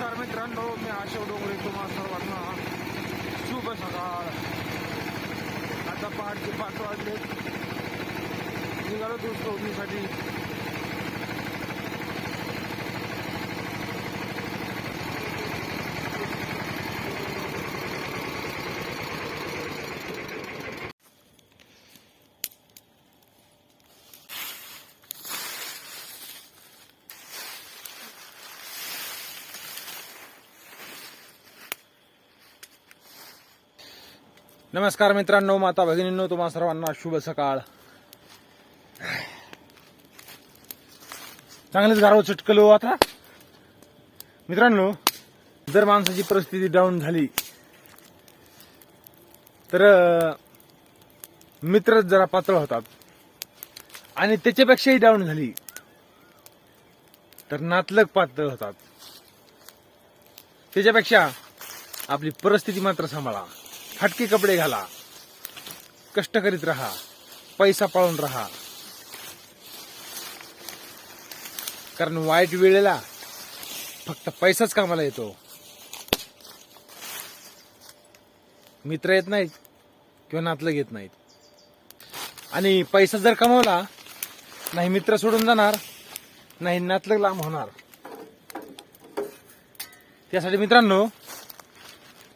नमस्कार मित्रांनो मी आशव डोंगरे तुम्हा सर्वांना शुभ सकाळ. आता पहाटचे पाच वाजले. निघालो दूध तोडणीसाठी. नमस्कार मित्रांनो माता भगिनींनो तुम्हा सर्वांना शुभ सकाळ. चांगलेच गारव चटकलो आता. मित्रांनो जर माणसाची परिस्थिती डाऊन झाली तर मित्रच जरा पातळ होतात. आणि त्याच्यापेक्षाही डाऊन झाली तर नातलग पातळ होतात. त्याच्यापेक्षा आपली परिस्थिती मात्र सांभाळा. हटके कपडे घाला. कष्ट करीत राहा. पैसा पाळून राहा. कारण वाईट वेळेला फक्त पैसाच कामाला येतो. मित्र येत नाहीत किंवा नातलं घेत नाहीत. आणि पैसा जर कमवला नाही मित्र सोडून जाणार नाही नातलं लांब होणार. त्यासाठी मित्रांनो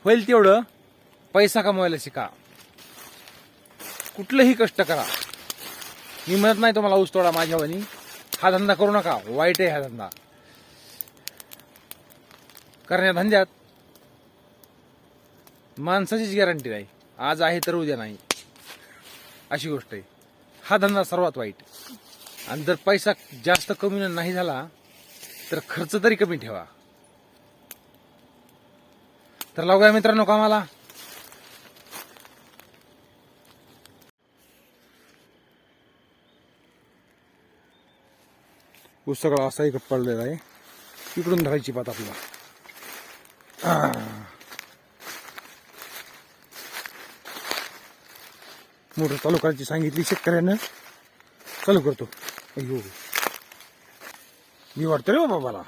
होईल तेवढं. पैसा कमवायला शिका. कुठलंही कष्ट करा. मी म्हणत नाही तुम्हाला ऊस तोडा माझ्यावानी हा धंदा करू नका. वाईट आहे हा धंदा. कारण या धंद्यात माणसाचीच गॅरंटी नाही. आज आहे तर उद्या नाही. अशी गोष्ट आहे. हा धंदा सर्वात वाईट आणि जर पैसा जास्त कमी नाही झाला तर खर्च तरी कमी ठेवा. तर लावूया मित्रांनो कामाला. ऊस सगळा असा एक पडलेला आहे. इकडून धरायची पात आपल्याला. मोटर चालू करायची सांगितली शेतकऱ्यानं. चालू करतो. अयो मी वाटतो रे हो बाबाला.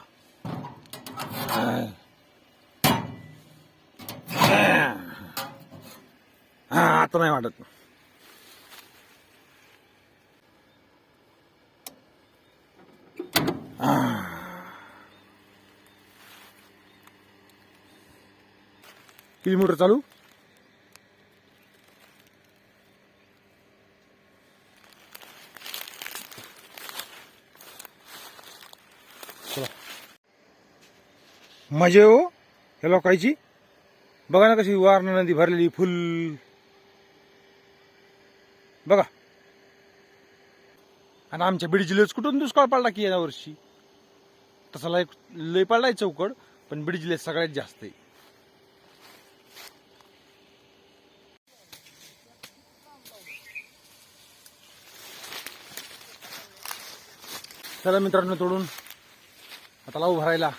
हा आता नाही वाटत. किती मोटर चालू? मजे हो या लोकायची बघा ना कशी वारणा नदी भरलेली फुल. बघा. आणि आमच्या बीड जिल्ह्यात कुठून दुष्काळ पडला की या वर्षी? तसा लय लय पडलाय चौकड पण बीड जिल्ह्यात सगळ्यात जास्त आहे. चला मित्रांनो तोडून आता लावू भरायला.